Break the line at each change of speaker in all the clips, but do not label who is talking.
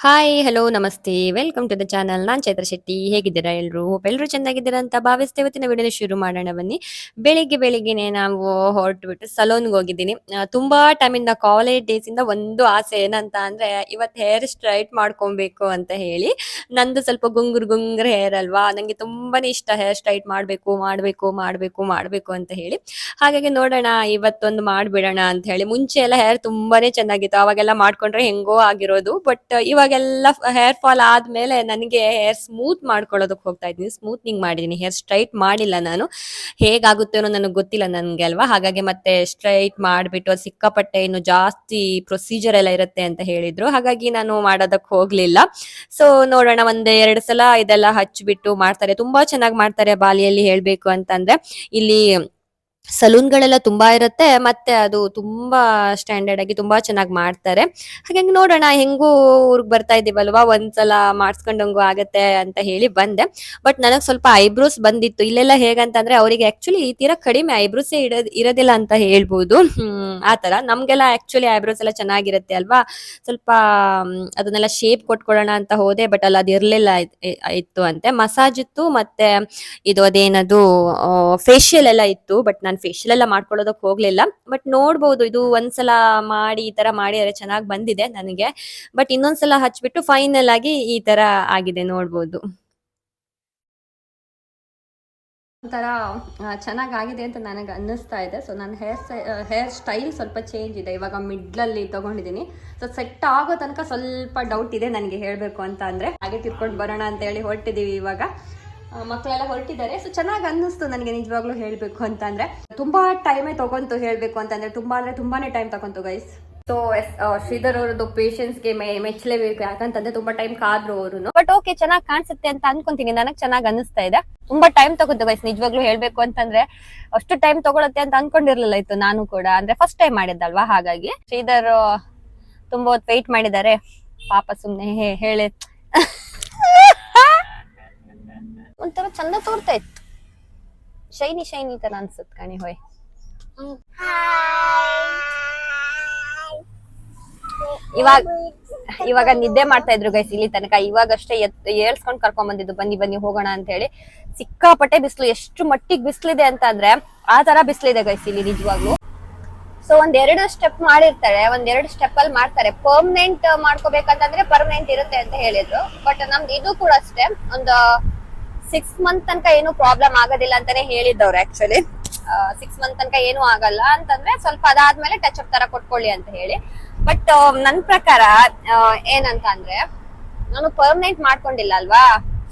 Hi hello ನಮಸ್ತೆ. Welcome to the channel ನಾನು ಚೈತ್ರ ಶೆಟ್ಟಿ. ಹೇಗಿದ್ದೀರಾ ಎಲ್ಲರೂ ಎಲ್ಲರೂ ಚೆನ್ನಾಗಿದ್ದೀರಾ ಅಂತ ಭಾವಿಸ್ತೇವೆ. ಇವತ್ತಿನ ವಿಡಿಯೋ ಶುರು ಮಾಡೋಣ ಬನ್ನಿ. ಬೆಳಿಗ್ಗೆ, ಬೆಳಿಗ್ಗೆನೆ ನಾವು ಹೊರಟುಬಿಟ್ಟು ಸಲೂನ್ಗೆ ಹೋಗಿದ್ದೀನಿ. ತುಂಬಾ ಟೈಮಿಂದ ಕಾಲೇಜ್ ಡೇಸ್ ಇಂದ ಒಂದು ಆಸೆ ಏನಂತ ಅಂದ್ರೆ, ಇವತ್ ಹೇರ್ ಸ್ಟ್ರೈಟ್ ಮಾಡ್ಕೊಬೇಕು ಅಂತ ಹೇಳಿ. ನಂದು ಸ್ವಲ್ಪ ಗುಂಗುರ್ ಗುಂಗ್ರ ಹೇರ್ ಅಲ್ವಾ? ನಂಗೆ ತುಂಬಾನೇ ಇಷ್ಟ ಹೇರ್ ಸ್ಟ್ರೈಟ್ ಮಾಡ್ಬೇಕು ಮಾಡ್ಬೇಕು ಮಾಡ್ಬೇಕು ಮಾಡ್ಬೇಕು ಅಂತ ಹೇಳಿ. ಹಾಗಾಗಿ ನೋಡೋಣ, ಇವತ್ತೊಂದು ಮಾಡ್ಬಿಡೋಣ ಅಂತ ಹೇಳಿ. ಮುಂಚೆ ಎಲ್ಲ ಹೇರ್ ತುಂಬಾನೇ ಚೆನ್ನಾಗಿತ್ತು. ಅವಾಗೆಲ್ಲ ಮಾಡ್ಕೊಂಡ್ರೆ ಹೆಂಗೋ ಆಗಿರೋದು. ಬಟ್ ಇವಾಗೆಲ್ಲ ಹೇರ್ ಫಾಲ್ ಆದ್ಮೇಲೆ ನನಗೆ ಹೇರ್ ಸ್ಮೂತ್ ಮಾಡ್ಕೊಳ್ಳೋದಕ್ಕೆ ಹೋಗ್ತಾ ಇದ್ದೀನಿ. ಸ್ಮೂತ್ನಿಂಗ್ ಮಾಡಿದೀನಿ. ಹೇರ್ ಸ್ಟ್ರೈಟ್ ಮಾಡಿಲ್ಲ ನಾನು. ಹೇಗಾಗುತ್ತೇನೋ ನನಗೆ ಗೊತ್ತಿಲ್ಲ ನನಗೆ ಅಲ್ವಾ? ಹಾಗಾಗಿ ಮತ್ತೆ ಸ್ಟ್ರೈಟ್ ಮಾಡಿಬಿಟ್ಟು ಅದು ಸಿಕ್ಕಾಪಟ್ಟೆ ಇನ್ನು ಜಾಸ್ತಿ ಪ್ರೊಸೀಜರ್ ಎಲ್ಲ ಇರುತ್ತೆ ಅಂತ ಹೇಳಿದ್ರು. ಹಾಗಾಗಿ ನಾನು ಮಾಡೋದಕ್ಕೆ ಹೋಗ್ಲಿಲ್ಲ. ಸೊ ನೋಡೋಣ ಒಂದ್ ಎರಡು ಸಲ ಇದೆಲ್ಲ ಹಚ್ಚಿಬಿಟ್ಟು ಮಾಡ್ತಾರೆ. ತುಂಬಾ ಚೆನ್ನಾಗಿ ಮಾಡ್ತಾರೆ ಬಾಲಿಯಲ್ಲಿ ಹೇಳ್ಬೇಕು ಅಂತಂದ್ರೆ. ಇಲ್ಲಿ ಸಲೂನ್ಗಳೆಲ್ಲ ತುಂಬಾ ಇರುತ್ತೆ, ಮತ್ತೆ ಅದು ತುಂಬಾ ಸ್ಟ್ಯಾಂಡರ್ಡ್ ಆಗಿ ತುಂಬಾ ಚೆನ್ನಾಗಿ ಮಾಡ್ತಾರೆ. ಹಾಗಾಗಿ ನೋಡೋಣ, ಹೆಂಗೂ ಊರ್ಗ್ ಬರ್ತಾ ಇದೀವಲ್ವಾ ಒಂದ್ಸಲ ಮಾಡಿಸ್ಕೊಂಡಂಗು ಆಗತ್ತೆ ಅಂತ ಹೇಳಿ ಬಂದೆ. ಬಟ್ ನನಗ್ ಸ್ವಲ್ಪ ಐಬ್ರೋಸ್ ಬಂದಿತ್ತು. ಇಲ್ಲೆಲ್ಲ ಹೇಗಂತಂದ್ರೆ ಅವರಿಗೆ ಆಕ್ಚುಲಿ ಈ ತೀರ ಕಡಿಮೆ ಐಬ್ರೋಸ್ ಇರೋದ್ ಇರೋದಿಲ್ಲ ಅಂತ ಹೇಳ್ಬೋದು. ಆ ಆತರ ನಮ್ಗೆಲ್ಲ ಆಕ್ಚುಲಿ ಐಬ್ರೋಸ್ ಎಲ್ಲ ಚೆನ್ನಾಗಿರುತ್ತೆ ಅಲ್ವಾ? ಸ್ವಲ್ಪ ಅದನ್ನೆಲ್ಲ ಶೇಪ್ ಕೊಟ್ಕೊಳ್ಳೋಣ ಅಂತ ಹೋದೆ ಬಟ್ ಅಲ್ಲಿ ಅದು ಇರ್ಲಿಲ್ಲ ಇತ್ತು ಅಂತೆ. ಮಸಾಜ್ ಇತ್ತು, ಮತ್ತೆ ಇದು ಅದೇನದು ಫೇಶಿಯಲ್ ಎಲ್ಲ ಇತ್ತು ಬಟ್ ನಾನು ಫೇಶಿಯಲ್ ಎಲ್ಲ ಮಾಡ್ಕೊಳ್ಳೋದಕ್ಕೆ ಹೋಗ್ಲಿಲ್ಲ. ಬಟ್ ನೋಡ್ಬೋದು, ಇದು ಒಂದ್ಸಲ ಮಾಡಿ ಈ ತರ ಮಾಡಿದ್ರೆ ಚೆನ್ನಾಗಿ ಬಂದಿದೆ ನನಗೆ. ಬಟ್ ಇನ್ನೊಂದ್ಸಲ ಹಚ್ಬಿಟ್ಟು ಫೈನಲ್ ಆಗಿ ಈ ತರ ಆಗಿದೆ ನೋಡ್ಬೋದು. ಒಂಥರ ಚೆನ್ನಾಗಿ ಆಗಿದೆ ಅಂತ ನನಗೆ ಅನ್ನಿಸ್ತಾ ಇದೆ. ಸೊ ನನ್ನ ಹೇರ್ ಹೇರ್ ಸ್ಟೈಲ್ ಸ್ವಲ್ಪ ಚೇಂಜ್ ಇದೆ. ಇವಾಗ ಮಿಡ್ಲಲ್ಲಿ ತೊಗೊಂಡಿದ್ದೀನಿ. ಸೊ ಸೆಟ್ ಆಗೋ ತನಕ ಸ್ವಲ್ಪ ಡೌಟ್ ಇದೆ ನನಗೆ ಹೇಳಬೇಕು ಅಂತ ಅಂದರೆ. ಹಾಗೆ ತಿರ್ಕೊಂಡು ಬರೋಣ ಅಂತ ಹೇಳಿ ಹೊರಟಿದ್ದೀವಿ ಇವಾಗ. ಮಕ್ಕಳೆಲ್ಲ ಹೊರಟಿದ್ದಾರೆ. ಸೊ ಚೆನ್ನಾಗಿ ಅನ್ನಿಸ್ತು ನನಗೆ ನಿಜವಾಗ್ಲೂ ಹೇಳಬೇಕು ಅಂತಂದ್ರೆ ತುಂಬಾ ಟೈಮೇ ತಗೊಂತು ಹೇಳಬೇಕು ಅಂತಂದ್ರೆ ತುಂಬಾ ಅಂದ್ರೆ ತುಂಬಾನೇ ಟೈಮ್ ತಗೊಂತು ಗೈಸ್ ಸೊ ಶ್ರೀಧರ್ ಅವರದ್ದು ಪೇಷನ್ಸ್ಗೆ ಮೆಚ್ಚಲೇಬೇಕು ಯಾಕಂತಂದ್ರೆ ತುಂಬಾ ಟೈಮ್ ಕಾದ್ರು ಅವರು ಬಟ್ ಓಕೆ ಚೆನ್ನಾಗಿ ಕಾಣಿಸುತ್ತೆ ಅಂತ ಅನ್ಕೊಂತೀನಿ. ನನಗೆ ಚೆನ್ನಾಗಿ ಅನ್ನಿಸ್ತಾ ಇದೆ. ತುಂಬಾ ಟೈಮ್ ತಗೊಂತು ಗೈಸ್ ನಿಜವಾಗ್ಲೂ ಹೇಳ್ಬೇಕು ಅಂತಂದ್ರೆ ಅಷ್ಟು ಟೈಮ್ ತಗೊಳತ್ತೆ ಅಂತ ಅನ್ಕೊಂಡಿರ್ಲಿಲ್ಲ ಇತ್ತು ನಾನು ಕೂಡ. ಅಂದ್ರೆ ಫಸ್ಟ್ ಟೈಮ್ ಮಾಡಿದ್ದಲ್ವಾ? ಹಾಗಾಗಿ. ಶ್ರೀಧರ್ ತುಂಬಾ ಹೊತ್ತು ವೆಯ್ಟ್ ಮಾಡಿದ್ದಾರೆ. ಪಾಪ ಸುಮ್ನೆ ಹೇಳಿ. ಒಂಥರ ಚಂದ ತೋರ್ತಾ ಇತ್ತು. ಶೈನಿ ಶೈನಿ ತರ ಅನ್ಸುತ್ತೆ ಕಣಿ ಹೋಯ್. ಇವಾಗ ಇವಾಗ ನಿದ್ದೆ ಮಾಡ್ತಾ ಇದ್ರು ಗೈಸ್ ಇಲ್ಲಿ ತನಕ. ಇವಾಗಷ್ಟೇ ಎತ್ ಏಳ್ಸ್ಕೊಂಡ್ ಕರ್ಕೊಂಡ್ ಬಂದಿದ್ದು. ಬನ್ನಿ ಬನ್ನಿ ಹೋಗೋಣ ಅಂತ ಹೇಳಿ ಸಿಕ್ಕಾಪಟ್ಟೆ ಬಿಸಿಲು, ಎಷ್ಟು ಮಟ್ಟಿಗೆ ಬಿಸಿಲಿದೆ ಅಂತ ಅಂದ್ರೆ ಆ ತರ ಬಿಸಿಲಿದೆ ಗೈಸ್ ಇಲ್ಲಿ ನಿಜವಾಗ್ಲು. ಸೊ ಒಂದ್ ಎರಡು ಸ್ಟೆಪ್ ಮಾಡಿರ್ತಾರೆ. ಒಂದ್ ಎರಡು ಸ್ಟೆಪ್ ಅಲ್ಲಿ ಮಾಡ್ತಾರೆ. ಪರ್ಮನೆಂಟ್ ಮಾಡ್ಕೋಬೇಕಂತಂದ್ರೆ ಪರ್ಮನೆಂಟ್ ಇರುತ್ತೆ ಅಂತ ಹೇಳಿದ್ರು. ಬಟ್ ನಮ್ದು ಇದು ಕೂಡ ಅಷ್ಟೇ. ಒಂದು ಸಿಕ್ಸ್ ಮಂತ್ ತನಕ ಏನು ಪ್ರಾಬ್ಲಮ್ ಆಗೋದಿಲ್ಲ ಅಂತಾನೆ ಹೇಳಿದ್ದವ್ರು ಆಕ್ಚುಲಿ ಸಿಕ್ಸ್ ಮಂತ್ ತನಕ ಏನು ಆಗಲ್ಲ ಅಂತಂದ್ರೆ ಸ್ವಲ್ಪ ಅದಾದ್ಮೇಲೆ ಟಚ್ ಅಪ್ ತರ ಕೊಟ್ಕೊಳ್ಳಿ ಅಂತ ಹೇಳಿ. ಬಟ್ ನನ್ ಪ್ರಕಾರ ಏನಂತ ಅಂದ್ರೆ ನಾನು ಪರ್ಮನೆಂಟ್ ಮಾಡ್ಕೊಂಡಿಲ್ಲ ಅಲ್ವಾ?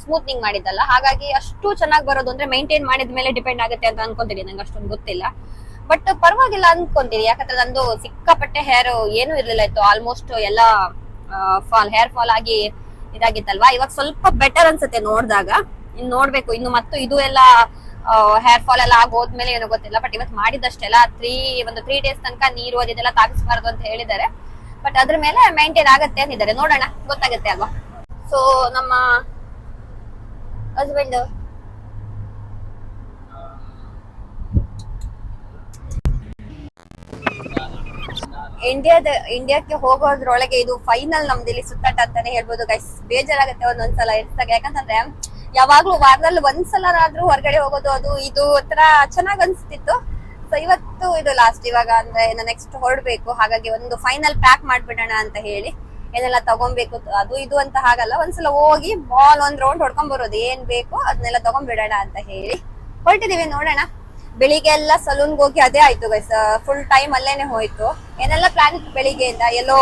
ಸ್ಮೂತ್ನಿಂಗ್ ಮಾಡಿದ್ದಲ್ಲ. ಹಾಗಾಗಿ ಅಷ್ಟು ಚೆನ್ನಾಗಿ ಬರೋದು ಅಂದ್ರೆ ಮೇಂಟೈನ್ ಮಾಡಿದ ಮೇಲೆ ಡಿಪೆಂಡ್ ಆಗುತ್ತೆ ಅಂತ ಅನ್ಕೊಂತೀನಿ. ನಂಗೆ ಅಷ್ಟೊಂದು ಗೊತ್ತಿಲ್ಲ. ಬಟ್ ಪರವಾಗಿಲ್ಲ ಅನ್ಕೊಂತೀನಿ. ಯಾಕಂದ್ರೆ ನಂದು ಸಿಕ್ಕಾಪಟ್ಟೆ ಹೇರ್ ಏನು ಇರ್ಲಿಲ್ಲ ಇತ್ತು. ಆಲ್ಮೋಸ್ಟ್ ಎಲ್ಲ ಫಾಲ್ ಹೇರ್ ಫಾಲ್ ಆಗಿ ಇದಾಗಿತ್ತಲ್ವಾ? ಇವಾಗ ಸ್ವಲ್ಪ ಬೆಟರ್ ಅನ್ಸುತ್ತೆ ನೋಡಿದಾಗ. ಇನ್ ನೋಡ್ಬೇಕು. ಇನ್ನು ಮತ್ತು ಇದು ಎಲ್ಲ ಹೇರ್ ಫಾಲ್ ಎಲ್ಲ ಆಗೋದ್ಮೇಲೆ ಏನೋ ಗೊತ್ತಿಲ್ಲ. ಬಟ್ ಇವತ್ತು ಮಾಡಿದಷ್ಟೆಲ್ಲ ತ್ರೀ ಒಂದು ತ್ರೀ ಡೇಸ್ ತನಕ ನೀರು ಅದೆಲ್ಲ ತಾಗಿಸ್ಬಾರ್ದು ಅಂತ ಹೇಳಿದ್ದಾರೆ. ಬಟ್ ಅದ್ರ ಮೇಲೆ ಮೇಂಟೈನ್ ಆಗತ್ತೆ ಅಂತಿದ್ದಾರೆ. ನೋಡೋಣ, ಗೊತ್ತಾಗತ್ತೆ ಅಲ್ವಾ? ಸೊ ನಮ್ಮ ಹಸ್ಬೆಂಡ್ ಇಂಡಿಯಾದ ಇಂಡಿಯಾಕ್ಕೆ ಹೋಗೋದ್ರೊಳಗೆ ಇದು ಫೈನಲ್ ನಮ್ದು ಇಲ್ಲಿ ಸುತ್ತಾಟ ಅಂತಾನೆ ಹೇಳ್ಬೋದು ಗೈಸ್ ಬೇಜಾರಾಗತ್ತೆ ಒಂದೊಂದ್ಸಲ ಇರ್ತಾಗ ಯಾಕಂತಂದ್ರೆ ಯಾವಾಗ್ಲೂ ವಾರದಲ್ಲಿ ಒಂದ್ಸಲನಾದ್ರೂ ಹೊರಗಡೆ ಹೋಗೋದು, ಅದು ಇದು ಒಂಥರ ಚೆನ್ನಾಗ್ ಅನ್ಸ್ತಿತ್ತು. ಸೊ ಇವತ್ತು ಇದು ಲಾಸ್ಟ್ ಇವಾಗ ಅಂದ್ರೆ ನೆಕ್ಸ್ಟ್ ಹೊರಡ್ಬೇಕು. ಹಾಗಾಗಿ ಒಂದು ಫೈನಲ್ ಪ್ಯಾಕ್ ಮಾಡ್ಬಿಡೋಣ ಅಂತ ಹೇಳಿ. ಏನೆಲ್ಲ ತಗೊಬೇಕು, ಅದು ಇದು ಅಂತ ಹಾಗಲ್ಲ. ಒಂದ್ಸಲ ಹೋಗಿ ಬಾಲ್ ಒಂದ್ ರೌಂಡ್ ಹೊಡ್ಕೊಂಡ್ ಬರೋದು. ಏನ್ ಬೇಕು ಅದನ್ನೆಲ್ಲ ತಗೊಂಡ್ಬಿಡೋಣ ಅಂತ ಹೇಳಿ ಹೊರಟಿದೀವಿ. ನೋಡೋಣ. ಬೆಳಿಗ್ಗೆ ಎಲ್ಲ ಸಲೂನ್ ಹೋಗಿ ಅದೇ ಆಯ್ತು ಗೈಸ್ ಫುಲ್ ಟೈಮ್ ಅಲ್ಲೇನೆ ಹೋಯ್ತು. ಏನೆಲ್ಲ ಪ್ಲಾನ್ ಇತ್ತು ಬೆಳಿಗ್ಗೆಯಿಂದ? ಎಲ್ಲೋ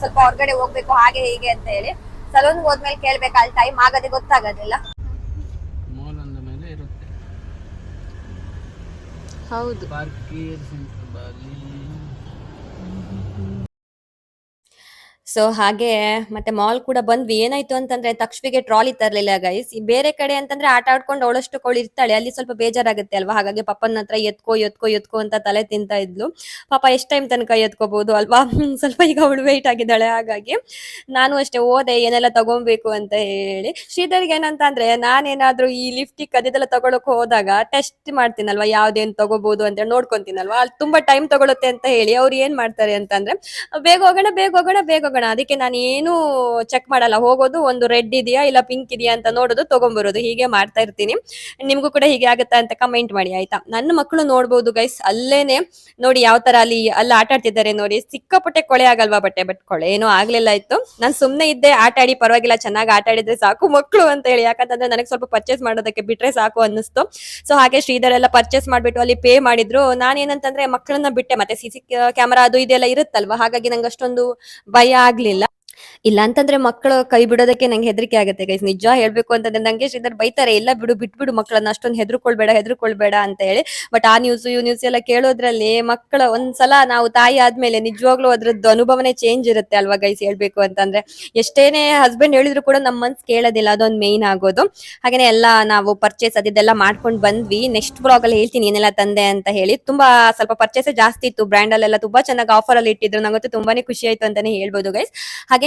ಸ್ವಲ್ಪ ಹೊರಗಡೆ ಹೋಗ್ಬೇಕು, ಹಾಗೆ ಹೀಗೆ ಅಂತ ಹೇಳಿ. ಸಲೂನ್ ಹೋದ್ಮೇಲೆ ಕೇಳ್ಬೇಕು, ಅಲ್ಲಿ ಟೈಮ್ ಆಗದೆ ಗೊತ್ತಾಗೋದಿಲ್ಲ
ಮಾಲ್ ಅಂದ ಮೇಲೆ ಇರುತ್ತೆ
ಹೌದು
ಪಾರ್ಕೇರ್ ಸೆಂಟರ್ ಬಾಲಿ
ಸೊ ಹಾಗೆ ಮತ್ತೆ ಮಾಲ್ ಕೂಡ ಬಂದ್ವಿ. ಏನಾಯ್ತು ಅಂತಂದ್ರೆ ತಕ್ಷವಿಗೆ ಟ್ರಾಲಿ ತರ್ಲಿಲ್ಲ ಗೈಸ್ ಬೇರೆ ಕಡೆ ಅಂತಂದ್ರೆ ಆಟ ಆಡ್ಕೊಂಡು ಅವಳಷ್ಟು ಕೋಳಿ ಇರ್ತಾಳೆ. ಅಲ್ಲಿ ಸ್ವಲ್ಪ ಬೇಜಾರಾಗುತ್ತೆ ಅಲ್ವಾ? ಹಾಗಾಗಿ ಪಪ್ಪನ ಹತ್ರ ಎತ್ಕೋ ಎತ್ಕೋ ಎತ್ಕೋ ಅಂತ ತಲೆ ತಿಂತಾ ಇದ್ಲು. ಪಾಪ ಎಷ್ಟ್ ಟೈಮ್ ತನಕ ಎತ್ಕೋಬಹುದು ಅಲ್ವಾ? ಸ್ವಲ್ಪ ಈಗ ಅವಳು ವೆಯ್ಟ್ ಆಗಿದ್ದಾಳೆ. ಹಾಗಾಗಿ ನಾನು ಅಷ್ಟೇ ಓದೆ ಏನೆಲ್ಲ ತಗೊಬೇಕು ಅಂತ ಹೇಳಿ. ಶ್ರೀಧರ್ಗೆ ಏನಂತ ಅಂದ್ರೆ ನಾನೇನಾದ್ರೂ ಈ ಲಿಫ್ಟಿಕ್ ಅದೆಲ್ಲ ತಗೊಳಕ್ ಹೋದಾಗ ಟೆಸ್ಟ್ ಮಾಡ್ತೀನಲ್ವಾ? ಯಾವ್ದೇನ್ ತಗೋಬಹುದು ಅಂತ ನೋಡ್ಕೊಂತೀನಲ್ವಾ? ಅಲ್ಲಿ ತುಂಬಾ ಟೈಮ್ ತಗೊಳುತ್ತೆ ಅಂತ ಹೇಳಿ ಅವ್ರು ಏನ್ ಮಾಡ್ತಾರೆ ಅಂತಂದ್ರೆ, ಬೇಗ ಹೋಗೋಣ ಬೇಗ ಹೋಗೋಣ ಬೇಗ ಹೋಗೋಣ ಹೋಗೋಣ ಅದಕ್ಕೆ ನಾನು ಏನು ಚೆಕ್ ಮಾಡಲ್ಲ. ಹೋಗೋದು ಒಂದು ರೆಡ್ ಇದೆಯಾ ಇಲ್ಲ ಪಿಂಕ್ ಇದೆಯಾ ಅಂತ ನೋಡೋದು ತಗೊಂಡ್ಬರೋದು ಹೀಗೆ ಮಾಡ್ತಾ ಇರ್ತೀನಿ. ನಿಮ್ಗೂ ಕೂಡ ಹೀಗೆ ಆಗುತ್ತಾ ಅಂತ ಕಮೆಂಟ್ ಮಾಡಿ, ಆಯ್ತಾ? ನನ್ನ ಮಕ್ಕಳು ನೋಡ್ಬೋದು ಗೈಸ್ ಅಲ್ಲೇನೆ ನೋಡಿ ಯಾವ ತರ ಅಲ್ಲಿ ಅಲ್ಲಿ ಆಟ ಆಡ್ತಿದ್ದಾರೆ ನೋಡಿ. ಸಿಕ್ಕಾಪಟ್ಟೆ ಕೊಳೆ ಆಗಲ್ವಾ ಬಟ್ಟೆ? ಬಟ್ ಕೊಳೆ ಏನೂ ಆಗ್ಲಿಲ್ಲ ಇತ್ತು. ನಾನು ಸುಮ್ನೆ ಇದ್ದೆ, ಆಟ ಆಡಿ ಪರವಾಗಿಲ್ಲ, ಚೆನ್ನಾಗಿ ಆಟ ಆಡಿದ್ರೆ ಸಾಕು ಮಕ್ಕಳು ಅಂತ ಹೇಳಿ. ಯಾಕಂತಂದ್ರೆ ನನಗೆ ಸ್ವಲ್ಪ ಪರ್ಚೇಸ್ ಮಾಡೋದಕ್ಕೆ ಬಿಟ್ರೆ ಸಾಕು ಅನ್ನಿಸ್ತು. ಸೊ ಹಾಗೆ ಶ್ರೀಧರ್ ಎಲ್ಲ ಪರ್ಚೇಸ್ ಮಾಡ್ಬಿಟ್ಟು ಅಲ್ಲಿ ಪೇ ಮಾಡಿದ್ರು. ನಾನೇನಂತಂದ್ರೆ ಮಕ್ಕಳನ್ನ ಬಿಟ್ಟೆ. ಮತ್ತೆ ಸಿ ಸಿ ಕ್ಯಾಮರಾ ಅದು ಇದೆಲ್ಲ ಇರುತ್ತಲ್ವಾ? ಹಾಗಾಗಿ ನಂಗೆ ಅಷ್ಟೊಂದು ಭಯ ಆಗ್ಲಿಲ್ಲ ಇಲ್ಲ ಅಂತಂದ್ರೆ ಮಕ್ಕಳು ಕೈ ಬಿಡೋದಕ್ಕೆ ನಂಗೆ ಹೆದರಿಕೆ ಆಗುತ್ತೆ ಗೈಸ್ ನಿಜ ಹೇಳ್ಬೇಕು ಅಂತಂದ್ರೆ ನಂಗೆ ಶ್ರೀಧರ್ ಬೈತಾರೆ ಎಲ್ಲ ಬಿಡು, ಬಿಟ್ಬಿಡು ಮಕ್ಕಳನ್ನ, ಅಷ್ಟೊಂದು ಹೆದರ್ಕೊಳ್ಬೇಡ ಹೆದರ್ಕೊಳ್ಬೇಡ ಅಂತ ಹೇಳಿ. ಬಟ್ ಆ ನ್ಯೂಸ್ ಈ ನ್ಯೂಸ್ ಎಲ್ಲ ಕೇಳೋದ್ರಲ್ಲಿ ಮಕ್ಕಳ ಒಂದ್ಸಲ ನಾವು ತಾಯಿ ಆದ್ಮೇಲೆ ನಿಜವಾಗ್ಲೂ ಅದ್ರದ್ದು ಅನುಭವನೇ ಚೇಂಜ್ ಇರುತ್ತೆ ಅಲ್ವಾ ಗೈಸ್ ಹೇಳ್ಬೇಕು ಅಂತಂದ್ರೆ. ಎಷ್ಟೇನೆ ಹಸ್ಬೆಂಡ್ ಹೇಳಿದ್ರು ಕೂಡ ನಮ್ಮ ಮನ್ಸ್ ಕೇಳೋದಿಲ್ಲ, ಅದೊಂದು ಮೇನ್ ಆಗೋದು. ಹಾಗೇನೆ ಎಲ್ಲ ನಾವು ಪರ್ಚೇಸ್ ಅದಿದ್ದೆಲ್ಲ ಮಾಡ್ಕೊಂಡು ಬಂದ್ವಿ. ನೆಕ್ಸ್ಟ್ ಬ್ಲಾಗ್ ಅಲ್ಲಿ ಹೇಳ್ತೀನಿ, ಏನೆಲ್ಲ ತಂದೆ ಅಂತ ಹೇಳಿ. ತುಂಬಾ ಸ್ವಲ್ಪ ಪರ್ಚೇಸ್ ಜಾಸ್ತಿ ಇತ್ತು ಬ್ರ್ಯಾಂಡ್ ಅಲ್ಲೆಲ್ಲ ತುಂಬಾ ಚೆನ್ನಾಗಿ ಆಫರ್ ಅಲ್ಲಿ ಇಟ್ಟಿದ್ರು. ನಂಗಂತೂ ತುಂಬಾನೇ ಖುಷಿ ಆಯ್ತು ಅಂತಾನೆ ಹೇಳ್ಬೋದು ಗೈಸ್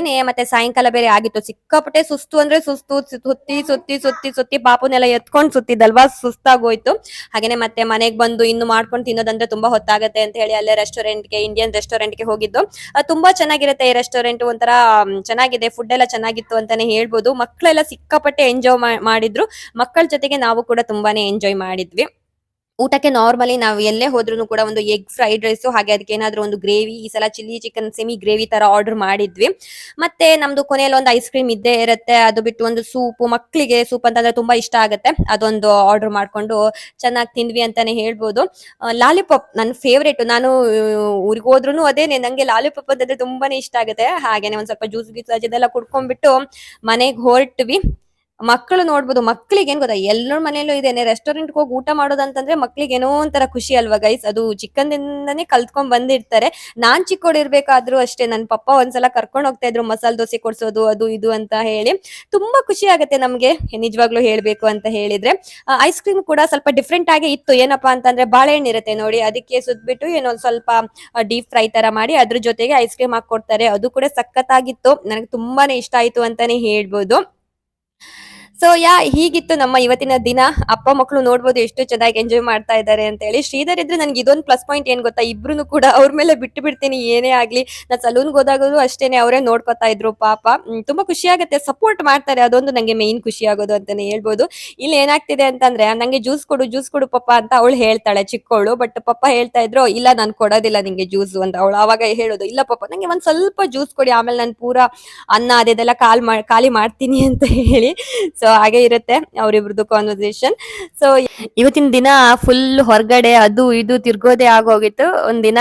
ಹಾಗೇನೆ ಮತ್ತೆ ಸಾಯಂಕಾಲ ಬೇರೆ ಆಗಿತ್ತು. ಸಿಕ್ಕಾಪಟ್ಟೆ ಸುಸ್ತು ಅಂದ್ರೆ ಸುಸ್ತು ಸುತ್ತಿ ಸುತ್ತಿ ಸುತ್ತಿ ಸುತ್ತಿ ಪಾಪುನೆಲ್ಲ ಎತ್ಕೊಂಡ್ ಸುತ್ತಿದ್ದಲ್ವಾ? ಸುಸ್ತಾಗೋಯ್ತು. ಹಾಗೇನೆ ಮತ್ತೆ ಮನೆಗೆ ಬಂದು ಇನ್ನು ಮಾಡ್ಕೊಂಡು ತಿನ್ನೋದಂದ್ರೆ ತುಂಬಾ ಹೊತ್ತಾಗತ್ತೆ ಅಂತ ಹೇಳಿ ಅಲ್ಲೇ ರೆಸ್ಟೋರೆಂಟ್ಗೆ ಇಂಡಿಯನ್ ರೆಸ್ಟೋರೆಂಟ್ಗೆ ಹೋಗಿದ್ದು ತುಂಬಾ ಚೆನ್ನಾಗಿರುತ್ತೆ ಈ ರೆಸ್ಟೋರೆಂಟ್ ಒಂಥರ ಚೆನ್ನಾಗಿದೆ ಫುಡ್ ಎಲ್ಲ ಚೆನ್ನಾಗಿತ್ತು ಅಂತಾನೆ ಹೇಳ್ಬೋದು. ಮಕ್ಕಳೆಲ್ಲ ಸಿಕ್ಕಾಪಟ್ಟೆ ಎಂಜಾಯ್ ಮಾಡಿದ್ರು. ಮಕ್ಕಳ ಜೊತೆಗೆ ನಾವು ಕೂಡ ತುಂಬಾನೇ ಎಂಜಾಯ್ ಮಾಡಿದ್ವಿ. ಊಟಕ್ಕೆ ನಾರ್ಮಲಿ ನಾವು ಎಲ್ಲೇ ಹೋದ್ರು ಕೂಡ ಒಂದು ಎಗ್ ಫ್ರೈಡ್ ರೈಸ್ ಹಾಗೆ ಅದಕ್ಕೆ ಏನಾದ್ರು ಒಂದು ಗ್ರೇವಿ ಈ ಸಲ ಚಿಲ್ಲಿ ಚಿಕನ್ ಸೆಮಿ ಗ್ರೇವಿ ತರ ಆರ್ಡರ್ ಮಾಡಿದ್ವಿ. ಮತ್ತೆ ನಮ್ದು ಕೊನೆಯಲ್ಲಿ ಒಂದು ಐಸ್ ಕ್ರೀಮ್ ಇದ್ದೇ ಇರುತ್ತೆ. ಅದು ಬಿಟ್ಟು ಒಂದು ಸೂಪ್ ಮಕ್ಕಳಿಗೆ ಸೂಪ್ ಅಂತಂದ್ರೆ ತುಂಬಾ ಇಷ್ಟ ಆಗುತ್ತೆ. ಅದೊಂದು ಆರ್ಡರ್ ಮಾಡ್ಕೊಂಡು ಚೆನ್ನಾಗಿ ತಿಂದ್ವಿ ಅಂತಾನೆ ಹೇಳ್ಬೋದು. ಲಾಲಿಪಾಪ್ ನನ್ನ ಫೇವ್ರೇಟ್ ನಾನು ಊರಿಗೆ ಹೋದ್ರು ಅದೇನೆ ನಂಗೆ ಲಾಲಿಪಾಪ್ ಅಂತಂದ್ರೆ ತುಂಬಾನೇ ಇಷ್ಟ ಆಗುತ್ತೆ. ಹಾಗೇನೆ ಒಂದ್ ಸ್ವಲ್ಪ ಜ್ಯೂಸ್ ಗೀಸ್ ಅದೆಲ್ಲ ಕುಡ್ಕೊಂಡ್ಬಿಟ್ಟು ಮನೆಗೆ ಹೊರಟ್ವಿ. ಮಕ್ಕಳು ನೋಡ್ಬೋದು ಮಕ್ಕಳಿಗೆ ಏನ್ ಗೊತ್ತಾ? ಎಲ್ಲರ ಮನೆಯಲ್ಲೂ ಇದೇನೆ ರೆಸ್ಟೋರೆಂಟ್ ಹೋಗಿ ಊಟ ಮಾಡೋದಂತಂದ್ರೆ ಮಕ್ಳಿಗೆ ಏನೋ ಒಂಥರ ಖುಷಿ ಅಲ್ವಾ ಗೈಸ್ ಅದು ಚಿಕ್ಕಂದಿಂದನೇ ಕಲ್ತ್ಕೊಂಡ್ ಬಂದಿರ್ತಾರೆ. ನಾನ್ ಚಿಕ್ಕೋಡಿರ್ಬೇಕಾದ್ರೂ ಅಷ್ಟೇ ನನ್ನ ಪಪ್ಪ ಒಂದ್ಸಲ ಕರ್ಕೊಂಡು ಹೋಗ್ತಾ ಇದ್ರು, ಮಸಾಲೆ ದೋಸೆ ಕೊಡ್ಸೋದು, ಅದು ಇದು ಅಂತ ಹೇಳಿ. ತುಂಬಾ ಖುಷಿ ಆಗುತ್ತೆ ನಮ್ಗೆ, ನಿಜವಾಗ್ಲೂ ಹೇಳ್ಬೇಕು ಅಂತ ಹೇಳಿದ್ರೆ. ಐಸ್ ಕ್ರೀಮ್ ಕೂಡ ಸ್ವಲ್ಪ ಡಿಫ್ರೆಂಟ್ ಆಗಿ ಇತ್ತು. ಏನಪ್ಪಾ ಅಂತಂದ್ರೆ ಬಾಳೆಹಣ್ಣು ಇರುತ್ತೆ ನೋಡಿ, ಅದಕ್ಕೆ ಸುದ್ಬಿಟ್ಟು ಏನೋ ಸ್ವಲ್ಪ ಡೀಪ್ ಫ್ರೈ ತರ ಮಾಡಿ ಅದ್ರ ಜೊತೆಗೆ ಐಸ್ ಕ್ರೀಮ್ ಹಾಕೊಡ್ತಾರೆ ಅದು ಕೂಡ ಸಖತ್ತಾಗಿತ್ತು. ನನಗೆ ತುಂಬಾನೇ ಇಷ್ಟ ಆಯ್ತು ಅಂತಾನೆ ಹೇಳ್ಬೋದು. ಸೊ ಯಾ, ಹೀಗಿತ್ತು ನಮ್ಮ ಇವತ್ತಿನ ದಿನ. ಅಪ್ಪ ಮಕ್ಕಳು ನೋಡ್ಬೋದು ಎಷ್ಟು ಚೆನ್ನಾಗಿ ಎಂಜಾಯ್ ಮಾಡ್ತಾ ಇದ್ದಾರೆ ಅಂತ ಹೇಳಿ. ಶ್ರೀಧರ್ ಇದ್ರೆ ನನ್ಗೆ ಇದೊಂದು ಪ್ಲಸ್ ಪಾಯಿಂಟ್ ಏನ್ ಗೊತ್ತಾ? ಇಬ್ರು ಕೂಡ ಅವ್ರ ಮೇಲೆ ಬಿಟ್ಟು ಬಿಡ್ತೀನಿ, ಏನೇ ಆಗ್ಲಿ. ನಾ ಸಲೂನ್ಗೆ ಹೋದಾಗಲೂ ಅಷ್ಟೇನೆ ಅವರೇ ನೋಡ್ಕೊತಾ ಇದ್ರು ಪಾಪ. ತುಂಬಾ ಖುಷಿ ಆಗುತ್ತೆ. ಸಪೋರ್ಟ್ ಮಾಡ್ತಾರೆ. ಅದೊಂದು ನಂಗೆ ಮೇನ್ ಖುಷಿ ಆಗೋದು ಅಂತಾನೆ ಹೇಳ್ಬೋದು. ಇಲ್ಲಿ ಏನಾಗ್ತಿದೆ ಅಂತಂದ್ರೆ, ನಂಗೆ ಜ್ಯೂಸ್ ಕೊಡು ಜ್ಯೂಸ್ ಕೊಡು ಪಪ್ಪ ಅಂತ ಅವಳು ಹೇಳ್ತಾಳೆ ಚಿಕ್ಕವಳು ಬಟ್ ಪಪ್ಪ ಹೇಳ್ತಾ ಇದ್ರು, ಇಲ್ಲ, ನಾನು ಕೊಡೋದಿಲ್ಲ ನಿಂಗೆ ಜ್ಯೂಸ್ ಅಂತ. ಅವಳು ಅವಾಗ ಹೇಳೋದು, ಇಲ್ಲ ಪಪ್ಪ, ನಂಗೆ ಒಂದ್ ಸ್ವಲ್ಪ ಜ್ಯೂಸ್ ಕೊಡಿ. ಆಮೇಲೆ ನಾನು ಪೂರಾ ಅನ್ನ ಅದೆಲ್ಲ ಕಾಲ್ ಖಾಲಿ ಮಾಡ್ತೀನಿ ಅಂತ ಹೇಳಿ. ಸೊ ಹಾಗೆ ಇರುತ್ತೆ ಅವ್ರಿಬ್ರದ್ದು ಕಾನ್ವರ್ಸೇಷನ್ ಸೊ ಇವತ್ತಿನ ದಿನ ಫುಲ್ ಹೊರಗಡೆ ಅದು ಇದು ತಿರ್ಗೋದೇ ಆಗೋಗಿತ್ತು. ಒಂದ್ ದಿನ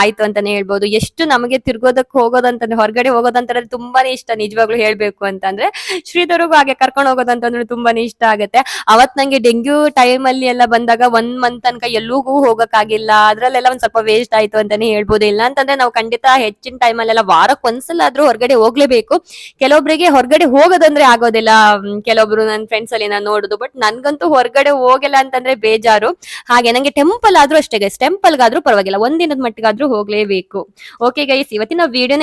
ಆಯ್ತು ಅಂತಾನೆ ಹೇಳ್ಬೋದು. ಎಷ್ಟು ನಮಗೆ ತಿರ್ಗೋದಕ್ ಹೋಗೋದಂತಂದ್ರೆ, ಹೊರಗಡೆ ಹೋಗೋದಂತಂದ್ರೆ ತುಂಬಾನೇ ಇಷ್ಟ ನಿಜವಾಗ್ಲೂ ಹೇಳ್ಬೇಕು ಅಂತಂದ್ರೆ, ಶ್ರೀಧರ್ಗೂ ಹಾಗೆ ಕರ್ಕೊಂಡು ಹೋಗೋದಂತಂದ್ರೆ ತುಂಬಾನೇ ಇಷ್ಟ ಆಗುತ್ತೆ. ಅವತ್ ನಂಗೆ ಡೆಂಗ್ಯೂ ಟೈಮ್ ಅಲ್ಲಿ ಎಲ್ಲ ಬಂದಾಗ ಒಂದ್ ಮಂತ್ ತನಕ ಎಲ್ಲೂಗೂ ಹೋಗಕ್ಕಾಗಿಲ್ಲ. ಅದ್ರಲ್ಲೆಲ್ಲ ಒಂದ್ ಸ್ವಲ್ಪ ವೇಸ್ಟ್ ಆಯ್ತು ಅಂತಾನೆ ಹೇಳ್ಬೋದು. ಇಲ್ಲ ಅಂತಂದ್ರೆ ನಾವು ಖಂಡಿತ ಹೆಚ್ಚಿನ ಟೈಮ್ ಅಲ್ಲೆಲ್ಲ ವಾರಕ್ಕೆ ಒಂದ್ಸಲ ಆದ್ರೂ ಹೊರಗಡೆ ಹೋಗ್ಲೇಬೇಕು. ಕೆಲವೊಬ್ರಿಗೆ ಹೊರಗಡೆ ಹೋಗೋದಂದ್ರೆ ಆಗೋದಿಲ್ಲ. ಕೆಲವೊಬ್ರು ನನ್ನ ಫ್ರೆಂಡ್ಸ್ ಅಲ್ಲಿ ನಾನು ನೋಡುದು ಬಟ್ ನನ್ಗಂತೂ ಹೊರಗಡೆ ಹೋಗಿಲ್ಲ ಅಂತಂದ್ರೆ ಬೇಜಾರು. ಹಾಗೆ ನಂಗೆ ಟೆಂಪಲ್ ಆದ್ರೂ ಅಷ್ಟೇ ಗೈಸ್ ಟೆಂಪಲ್ಗಾದ್ರೂ ಪರವಾಗಿಲ್ಲ, ಒಂದಿನದ ಮಟ್ಟಿಗಾದ್ರೂ ಹೋಗ್ಲೇಬೇಕು. ಓಕೆ ಗೈಸ್ ಇವತ್ತಿನ ವಿಡಿಯೋನ